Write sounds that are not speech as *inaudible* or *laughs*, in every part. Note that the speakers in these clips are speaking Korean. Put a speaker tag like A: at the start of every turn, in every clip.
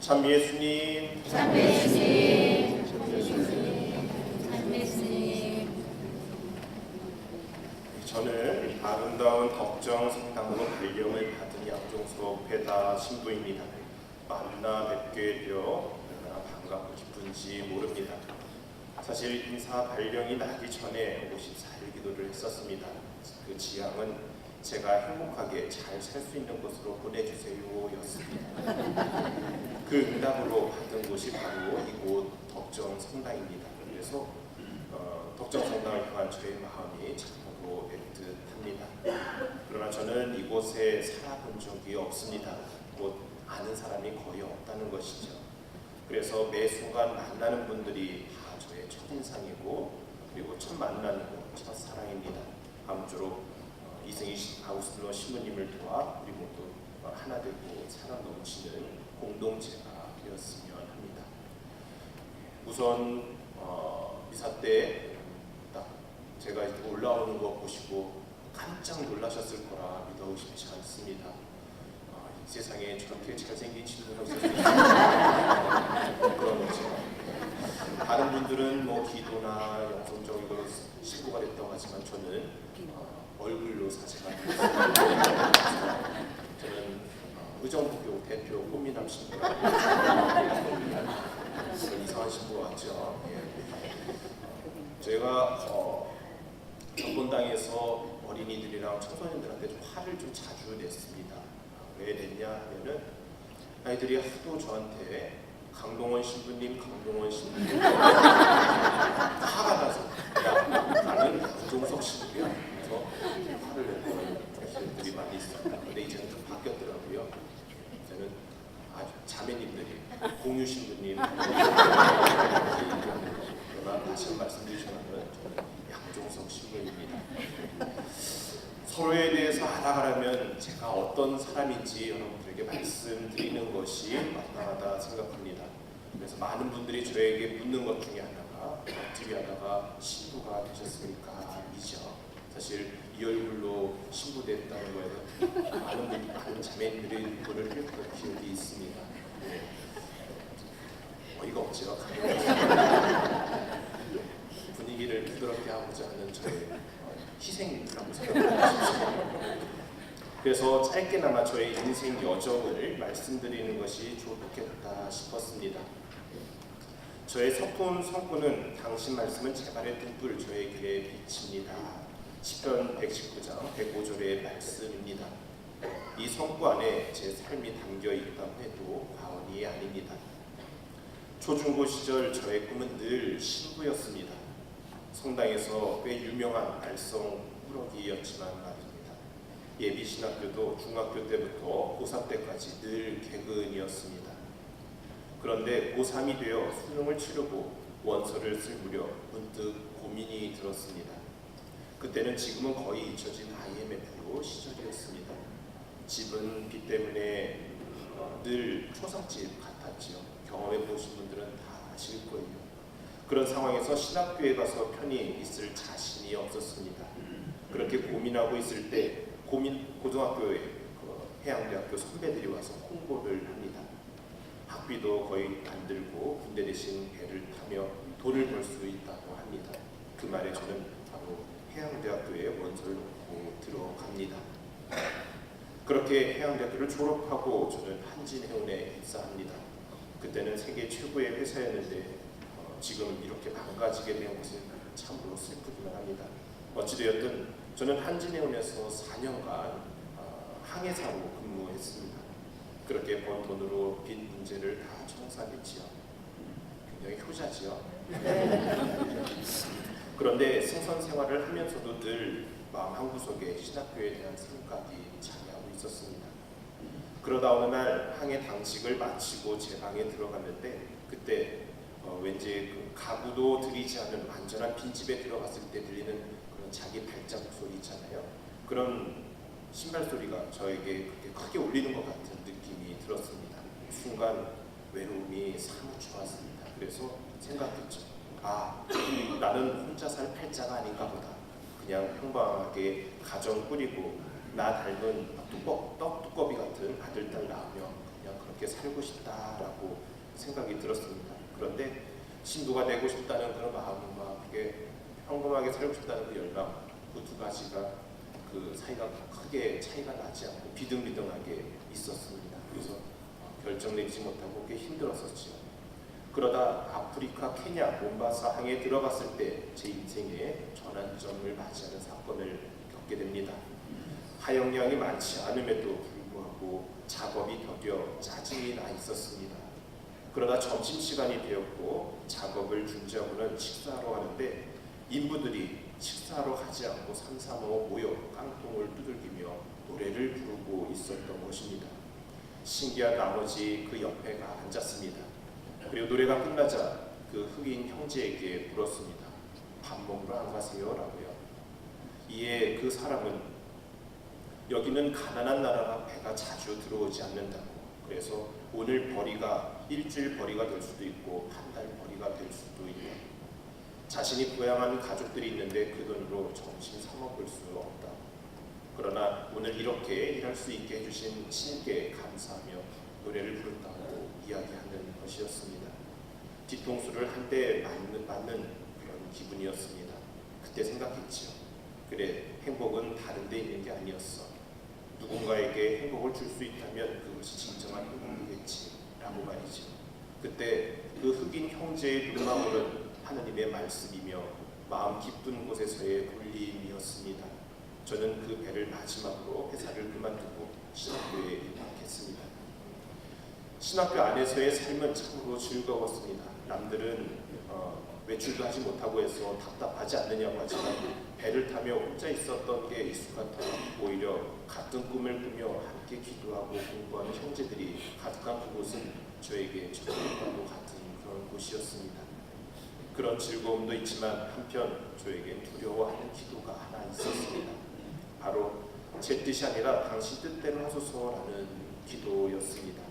A: 찬미 예수님,
B: 참배님, 참배님,
A: 저는 아름다운 덕정 성당으로 발령을 받은 양종석 회다 신부입니다. 만나 뵙게 되어 얼마나 반갑고 기쁜지 모릅니다. 사실 인사 발령이 나기 전에 54일 기도를 했었습니다. 그 지향은 제가 행복하게 잘 살 수 있는 곳으로 보내주세요 였습니다. 그 응답으로 받은 곳이 바로 이곳 덕정 성당입니다. 그래서 어, 덕정 성당을 향한 저의 마음이 참으로 애틋합니다. 그러나 저는 이곳에 살아본 적이 없습니다. 곧 아는 사람이 거의 없다는 것이죠. 그래서 매 순간 만나는 분들이 다 저의 첫인상이고 그리고 첫 만남이고 첫 사랑입니다. 아무쪼록 어, 이승희 씨- 아우스트로 신부님을 도와 우리 모두 어, 하나 되고 사랑 넘치는 공동체가 되었으면 합니다. 우선 어, 미사 때 딱 제가 이렇게 올라오는 거 보시고 깜짝 놀라셨을 거라 믿어 의심치 않습니다. 어, 이 세상에 저렇게 잘생긴 친구가 있나 그런. 다른 분들은 뭐 기도나 영성적인 걸로 신고가 됐다고 하지만 저는 어, 얼굴로 됐습니다. *laughs* 저는 어, 의정부교 대표 꽃미남 신부라고 이상한 신부가 왔죠. 예. 저희가 어, 전본당에서 어린이들이랑 청소년들한테 좀 화를 좀 자주 냈습니다. 왜 냈냐 하면은 아이들이 하도 저한테 강동원 신부님, 강동원 신부님 화가 나서 야, 나는 우종석 신부야. 그래서 화를 내는 애들이 많이 있습니다. 근데 이제는 좀 바뀌었더라고요. 이제는 아주 자매님들이 공유 신부님 그러나 다시 한 저는 양종석 신부입니다. 서로에 대해서 알아가려면 제가 어떤 사람인지 여러분들에게 말씀드리는 것이 마땅하다 생각합니다. 그래서 많은 분들이 저에게 묻는 것 중에 하나가 어떻게 하다가 신부가 되셨습니까? 이죠. 사실 이 얼굴로 신부 됐다는 거에 많은 분, 많은 자매님들이 눈물을 흘렸던 기억이 있습니다. 네. 어이가 없죠. *laughs* 분위기를 부드럽게 하고자 하는 저의 어, 희생이라고 생각합니다. 그래서 짧게나마 저의 인생 여정을 말씀드리는 것이 좋겠다 싶었습니다. 저의 서툰 성구는 당신 말씀은 제발의 등불 저의 길에 비칩니다. 시편 119장 105절의 말씀입니다. 이 성구 안에 제 삶이 담겨 있다고 해도 과언이 아닙니다. 초중고 시절 저의 꿈은 늘 신부였습니다. 성당에서 꽤 유명한 알성 꾸러기였지만 말입니다. 예비 신학교도 중학교 때부터 고3 때까지 늘 개근이었습니다. 그런데 고3이 되어 수능을 치르고 원서를 쓸 무렵 문득 고민이 들었습니다. 그때는 지금은 거의 잊혀진 IMF로 시절이었습니다. 집은 빚 때문에 어, 늘 초상집 같았지요. 경험해 보신 분들은 다 아실 거예요. 그런 상황에서 신학교에 가서 편히 있을 자신이 없었습니다. 그렇게 고민하고 있을 때 고민 고등학교에 그 해양대학교 선배들이 와서 홍보를 합니다. 학비도 거의 안 들고 군대 대신 배를 타며 돈을 벌 수 있다고 합니다. 그 말에 저는 바로 해양대학교에 원서를 놓고 들어갑니다. 그렇게 해양대학교를 졸업하고 저는 한진해운에 입사합니다. 그때는 세계 최고의 회사였는데 어, 지금 이렇게 망가지게 된 것은 참으로 슬프기만 합니다. 어찌되었든 저는 한진해운에서 4년간 어, 항해사로 근무했습니다. 그렇게 번 돈으로 빚 문제를 다 청산했지요. 굉장히 효자지요. *laughs* 그런데 승선 생활을 하면서도 늘 마음 한구석에 신학교에 대한 생각이 자리하고 있었습니다. 그러다 어느 날 항해 당직을 마치고 제 방에 들어갔는데 그때 어, 왠지 그 가구도 들이지 않은 완전한 빈집에 들어갔을 때 들리는 그런 자기 발자국 소리 있잖아요. 그런 신발 소리가 저에게 그렇게 크게 울리는 것 같은 느낌이 들었습니다. 순간 외로움이 사뭇 좋았습니다. 그래서 생각했죠. 아, 나는 혼자 살 팔자가 아닌가 보다. 그냥 평범하게 가정 꾸리고 나 닮은 뚜껑, 떡 두꺼비 같은 아들, 딸 낳으며 그냥 그렇게 살고 싶다라고 생각이 들었습니다. 그런데 신부가 되고 싶다는 그런 마음과 그게 평범하게 살고 싶다는 그 열망 그 두 가지가 그 사이가 크게 차이가 나지 않고 비등비등하게 있었습니다. 그래서 결정 내리지 못하고 꽤 힘들었었죠. 그러다 아프리카 케냐 몬바사 항에 들어갔을 때 제 인생의 전환점을 맞이하는 사건을 겪게 됩니다. 하역량이 많지 않음에도 불구하고 작업이 더뎌 짜증이 나 있었습니다. 그러다 점심시간이 되었고 작업을 중지하고는 식사하러 가는데 인부들이 식사하러 가지 않고 삼삼오오 모여 깡통을 두들기며 노래를 부르고 있었던 것입니다. 신기한 나머지 그 옆에가 앉았습니다. 그리고 노래가 끝나자 그 흑인 형제에게 물었습니다. 밥 먹으러 안 가세요? 라고요. 이에 그 사람은 여기는 가난한 나라라 배가 자주 들어오지 않는다고. 그래서 오늘 벌이가 일주일 벌이가 될 수도 있고 한 달 벌이가 될 수도 있다. 자신이 부양하는 가족들이 있는데 그 돈으로 점심 사 먹을 수 없다. 그러나 오늘 이렇게 일할 수 있게 해주신 신께 감사하며 노래를 부른다고 이야기하는 것이었습니다. 뒤통수를 한대 맞는, 맞는 그런 기분이었습니다. 그때 생각했지요. 그래, 행복은 다른 데 있는 게 아니었어. 누군가에게 행복을 줄 수 있다면 그것이 진정한 행복이겠지. 라고 말이죠. 그때 그 흑인 형제의 눈망울은 하나님의 말씀이며 마음 깊은 곳에서의 울림이었습니다. 저는 그 배를 마지막으로 회사를 그만두고 신학교에 입학했습니다. 신학교 안에서의 삶은 참으로 즐거웠습니다. 남들은 어, 외출도 하지 못하고 해서 답답하지 않느냐고 하지만 배를 타며 혼자 있었던 게 익숙하다. 오히려 같은 꿈을 꾸며 함께 기도하고 공부하는 형제들이 가득한 그곳은 저에게 천국과도 같은 그런 곳이었습니다. 그런 즐거움도 있지만 한편 저에겐 두려워하는 기도가 하나 있었습니다. 바로 제 뜻이 아니라 당신 뜻대로 하소서라는 기도였습니다.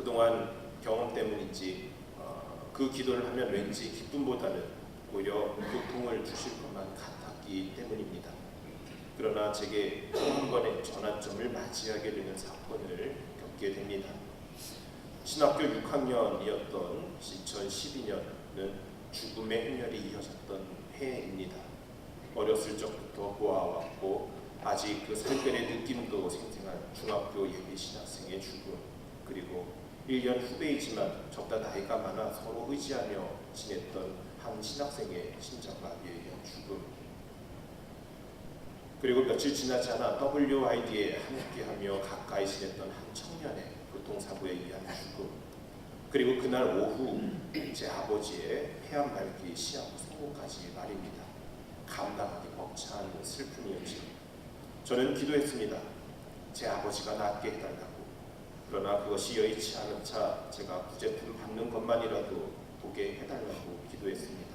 A: 그동안 경험 때문인지 어, 그 기도를 하면 왠지 기쁨보다는 오히려 고통을 주실 것만 같았기 때문입니다. 그러나 제게 또한 번의 전환점을 맞이하게 되는 사건을 겪게 됩니다. 신학교 6학년이었던 2012년은 죽음의 행렬이 이어졌던 해입니다. 어렸을 적부터 보아왔고 아직 그 살결의 느낌도 생생한 중학교 예비 신학생의 죽음 그리고 1년 후배이지만 저보다 나이가 많아 서로 의지하며 지냈던 한 신학생의 심장마비에 의한 죽음 그리고 며칠 지나지 않아 WID에 함께하며 가까이 지냈던 한 청년의 교통사고에 의한 죽음 그리고 그날 오후 제 아버지의 폐암 발기 시약 선고까지 말입니다. 감당하기 벅찬 슬픔이었죠. 저는 기도했습니다. 제 아버지가 낫게 해달라고. 그러나 그것이 여의치 않은 차 제가 부제품 받는 것만이라도 보게 해달라고 기도했습니다.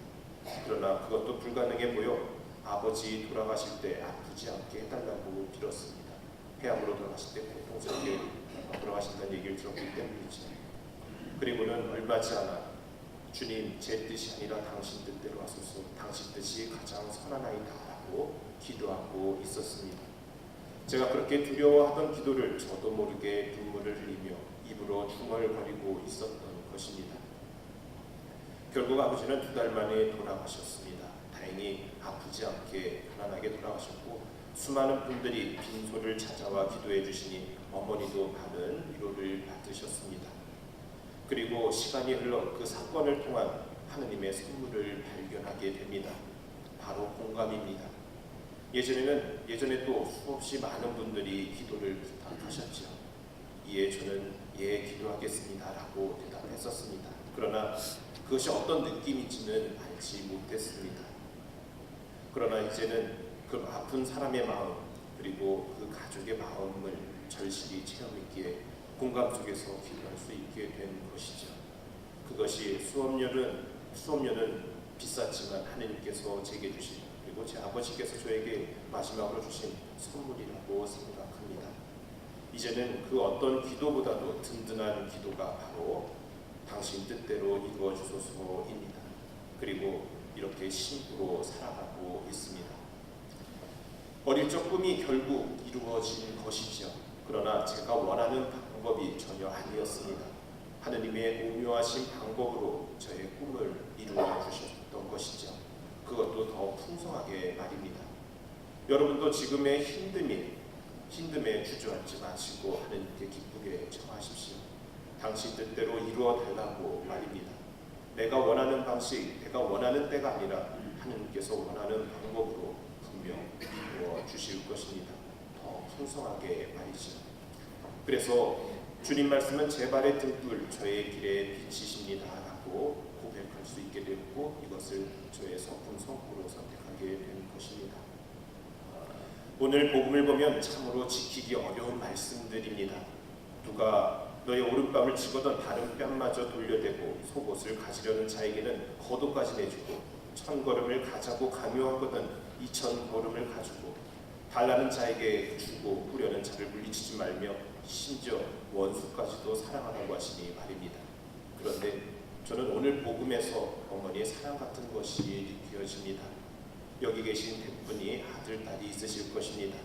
A: 그러나 그것도 불가능해 보여 아버지 돌아가실 때 아프지 않게 해달라고 빌었습니다. 폐암으로 돌아가실 때 고통스럽게 돌아가신다는 얘기를 들었기 때문이죠. 그리고는 얼마 지 않아 주님 제 뜻이 아니라 당신 뜻대로 하소서 당신 뜻이 가장 선하나이다라고 기도하고 있었습니다. 제가 그렇게 두려워하던 기도를 저도 모르게 눈물을 흘리며 입으로 중얼거리고 있었던 것입니다. 결국 아버지는 두 달 만에 돌아가셨습니다. 다행히 아프지 않게 편안하게 돌아가셨고 수많은 분들이 빈소를 찾아와 기도해 주시니 어머니도 많은 위로를 받으셨습니다. 그리고 시간이 흘러 그 사건을 통한 하느님의 선물을 발견하게 됩니다. 바로 공감입니다. 예전에는 예전에 또 수없이 많은 분들이 기도를 부탁하셨죠. 이에 저는 예 기도하겠습니다라고 대답했었습니다. 그러나 그것이 어떤 느낌인지는 알지 못했습니다. 그러나 이제는 그 아픈 사람의 마음 그리고 그 가족의 마음을 절실히 체험했기에 공감 속에서 기도할 수 있게 된 것이죠. 그것이 수업료는 수업료는 비쌌지만 하느님께서 제게 주신 그리고 제 아버지께서 저에게 마지막으로 주신 선물이라고 생각합니다. 이제는 그 어떤 기도보다도 든든한 기도가 바로 당신 뜻대로 이루어 주소서입니다. 그리고 이렇게 신부로 살아가고 있습니다. 어릴 적 꿈이 결국 이루어진 것이죠. 그러나 제가 원하는 방법이 전혀 아니었습니다. 하느님의 오묘하신 방법으로 저의 꿈을 이루어 주셨던 것이죠. 그것도 더 풍성하게 말입니다. 여러분도 지금의 힘듦이 힘듦에 주저앉지 마시고 하느님께 기쁘게 청하십시오. 당신 뜻대로 이루어 달라고 말입니다. 내가 원하는 방식, 내가 원하는 때가 아니라 하느님께서 원하는 방법으로 분명 이루어 주실 것입니다. 더 풍성하게 말이죠. 그래서 주님 말씀은 제 발의 등불, 저의 길의 빛이십니다라고 고백할 수 있게 되었고 이것을 저의 성품 성구로 선택하게 된 것입니다. 오늘 복음을 보면 참으로 지키기 어려운 말씀들입니다. 누가 너의 오른뺨을 치거든 다른 뺨마저 돌려대고 속옷을 가지려는 자에게는 겉옷까지 내주고 천 걸음을 가자고 강요하거든 이천 걸음을 가지고 달라는 자에게 주고 뿌려는 자를 물리치지 말며 심지어 원수까지도 사랑하라고 하시니 말입니다. 그런데 저는 오늘 복음에서 어머니의 사랑 같은 것이 느껴집니다. 여기 계신 대부분이 아들, 딸이 있으실 것입니다.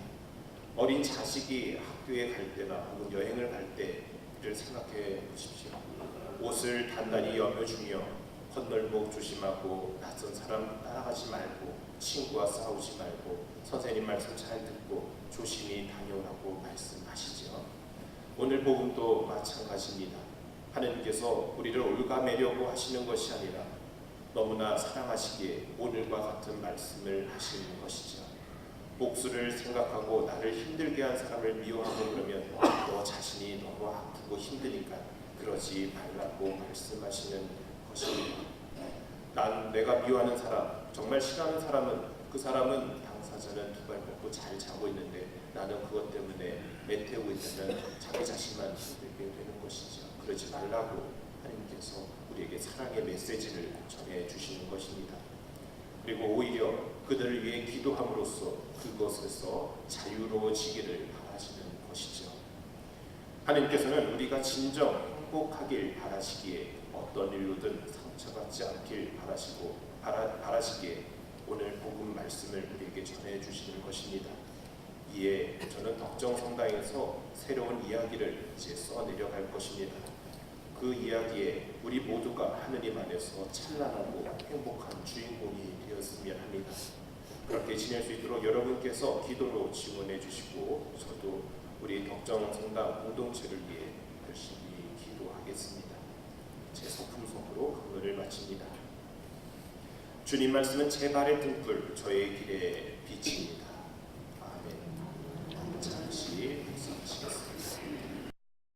A: 어린 자식이 학교에 갈 때나 혹은 여행을 갈 때를 생각해 보십시오. 옷을 단단히 여며주며 헛널목 조심하고 낯선 사람 따라가지 말고 친구와 싸우지 말고 선생님 말씀 잘 듣고 조심히 다녀오라고 말씀하시죠. 오늘 복음도 마찬가지입니다. 하느님께서 우리를 올가매려고 하시는 것이 아니라 너무나 사랑하시기에 오늘과 같은 말씀을 하시는 것이죠. 복수를 생각하고 나를 힘들게 한 사람을 미워하고 그러면 너 자신이 너무 아프고 힘드니까 그러지 말라고 말씀하시는 것입니다. 난 내가 미워하는 사람, 정말 싫어하는 사람은 그 사람은 당사자는 두발 뻗고 잘 자고 있는데 나는 그것 때문에 매태우고 있다면 자기 자신만 힘들게 되는 것이죠. 그러지 말라고 하나님께서 우리에게 사랑의 메시지를 전해 주시는 것입니다. 그리고 오히려 그들을 위해 기도함으로써 그것에서 자유로워지기를 바라시는 것이죠. 하나님께서는 우리가 진정 행복하길 바라시기에 어떤 일로든 상처받지 않길 바라시고 바라, 바라시기에 오늘 복음 말씀을 우리에게 전해 주시는 것입니다. 이에 저는 덕정 성당에서 새로운 이야기를 이제 써 내려갈 것입니다. 그 이야기에 우리 모두가 하느님 안에서 찬란하고 행복한 주인공이 되었으면 합니다. 그렇게 지낼 수 있도록 여러분께서 기도로 지원해 주시고 저도 우리 덕정 성당 공동체를 위해 열심히 기도하겠습니다. 제 소품 속으로 강론을 마칩니다. 주님 말씀은 제 발의 등불, 저의 길의 빛입니다. 아멘. 잠시